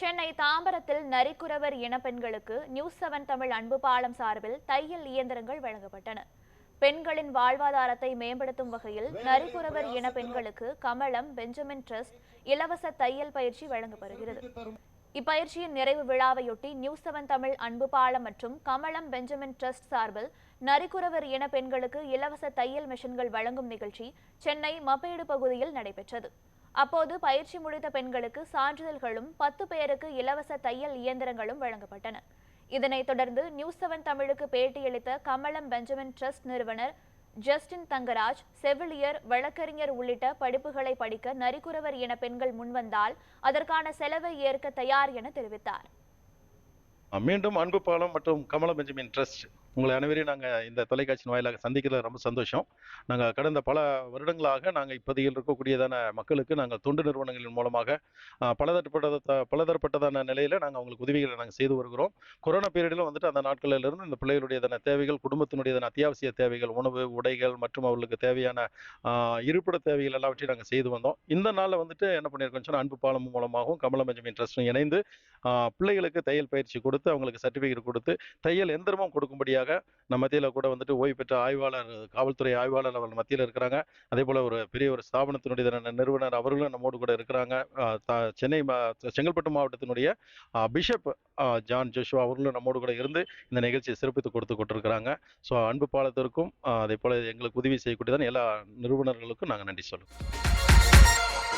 சென்னை தாம்பரத்தில் நரிக்குறவர் இன பெண்களுக்கு நியூஸ் செவன் தமிழ் அன்பு பாலம் சார்பில் தையல் இயந்திரங்கள் வழங்கப்பட்டன. பெண்களின் வாழ்வாதாரத்தை மேம்படுத்தும் வகையில் நரிக்குறவர் இன பெண்களுக்கு கமலம் பெஞ்சமின் ட்ரஸ்ட் இலவச தையல் பயிற்சி வழங்கப்படுகிறது. இப்பயிற்சியின் நிறைவு விழாவையொட்டி நியூஸ் செவன் தமிழ் அன்பு பாலம் மற்றும் கமலம் பெஞ்சமின் ட்ரஸ்ட் சார்பில் நரிக்குறவர் இன பெண்களுக்கு இலவச தையல் மிஷன்கள் வழங்கும் நிகழ்ச்சி சென்னை மப்பேடு பகுதியில் நடைபெற்றது. அப்போது பயிற்சி முடித்த பெண்களுக்கு சான்றிதழ்களும் பத்து பேருக்கு இலவச தையல் இயந்திரங்களும் வழங்கப்பட்டன. இதனைத் தொடர்ந்து நியூஸ் செவன் தமிழுக்கு பேட்டியளித்த கமலம் பெஞ்சமின் ட்ரஸ்ட் நிறுவனர் ஜஸ்டின் தங்கராஜ் செவிலியர் வழக்கறிஞர் உள்ளிட்ட படிப்புகளை படிக்க நரிக்குறவர் என பெண்கள் முன்வந்தால் அதற்கான செலவை ஏற்க தயார் என தெரிவித்தார். மீண்டும் அன்பு பாலம் மற்றும் கமல பெஞ்சமின் ட்ரஸ்ட். உங்களை அனைவரையும் நாங்கள் இந்த தொலைக்காட்சியின் வாயிலாக சந்திக்கிறது ரொம்ப சந்தோஷம். நாங்கள் கடந்த பல வருடங்களாக நாங்கள் இப்போதையில் இருக்கக்கூடியதான மக்களுக்கு நாங்கள் தொண்டு நிறுவனங்களின் மூலமாக ஆஹ், பலதரப்பட்ட பலதரப்பட்டதான நிலையில் நாங்கள் அவங்களுக்கு உதவிகளை நாங்கள் செய்து வருகிறோம். கொரோனா பீரியடில் வந்துட்டு அந்த நாட்களிலிருந்து இந்த பிள்ளைகளுடையதான தேவைகள் குடும்பத்தினுடையதான அத்தியாவசிய தேவைகள் உணவு உடைகள் மற்றும் அவர்களுக்கு தேவையான இருப்பிட தேவைகள் எல்லாவற்றையும் நாங்கள் செய்து வந்தோம். இந்த நாளில் வந்துட்டு என்ன பண்ணியிருக்கோம் சொன்னால் அன்பு பாலம் மூலமாகவும் கமலம் பெஞ்சமின் ட்ரஸ்ட்டும் இணைந்து பிள்ளைகளுக்கு தையல் பயிற்சி கொடுத்து அவங்களுக்கு சர்டிஃபிகேட் கொடுத்து தையல் எந்திரமும் கொடுக்கும்படியாக நம்ம மத்தியில் கூட வந்துட்டு ஓய்வு பெற்ற ஆய்வாளர் காவல்துறை ஆய்வாளர் அவர்கள் மத்தியில் இருக்கிறாங்க. அதே போல் ஒரு பெரிய ஒரு ஸ்தாபனத்தினுடைய நிறுவனர் அவர்களும் நம்மோடு கூட இருக்கிறாங்க. சென்னை மா- செங்கல்பட்டு மாவட்டத்தினுடைய பிஷப் ஜான் ஜோஷுவா அவர்களும் நம்மோடு கூட இருந்து இந்த நிகழ்ச்சியை சிறப்பித்து கொடுத்து கொண்டிருக்கிறாங்க. ஸோ அன்பு பாலத்திற்கும் அதே போல் எங்களுக்கு உதவி செய்யக்கூடியதான எல்லா நிறுவனர்களுக்கும் நாங்கள் நன்றி சொல்லுவோம்